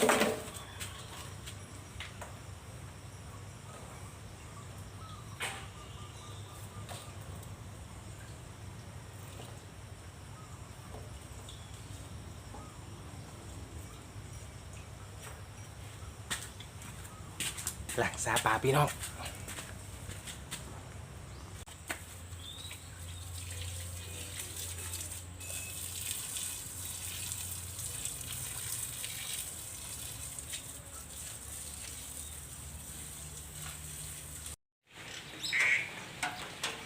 หลักษาป่าพี่น้อง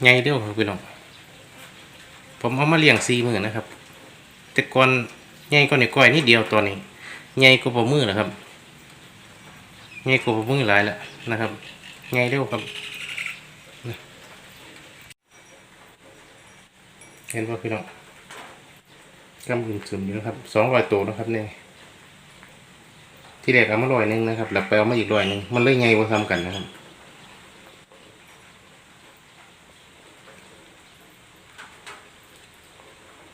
ไงเด้อครับพี่น้องผมเอามาเลี้ยงสี่มือนะครับ แต่ก่อนไงก็เนี่ยก้อยนิดเดียวตัวนี้ไงก็ปมือนะครับไงก็ปมือหลายแล้วนะครับไงเด้อครับเห็นป่ะพี่น้องกำลังซึมอยู่นะครับสองร้อยตัวนะครับเนี่ยที่แรกเอามาร้อยหนึงนะครับ แล้วไปเอามาอีกร้อยหนึงมันเลยไงว่าทำกันนะครับ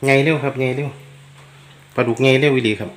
ไงเร็วครับไงเร็วปลาดุกไงเร็วอีดีครับ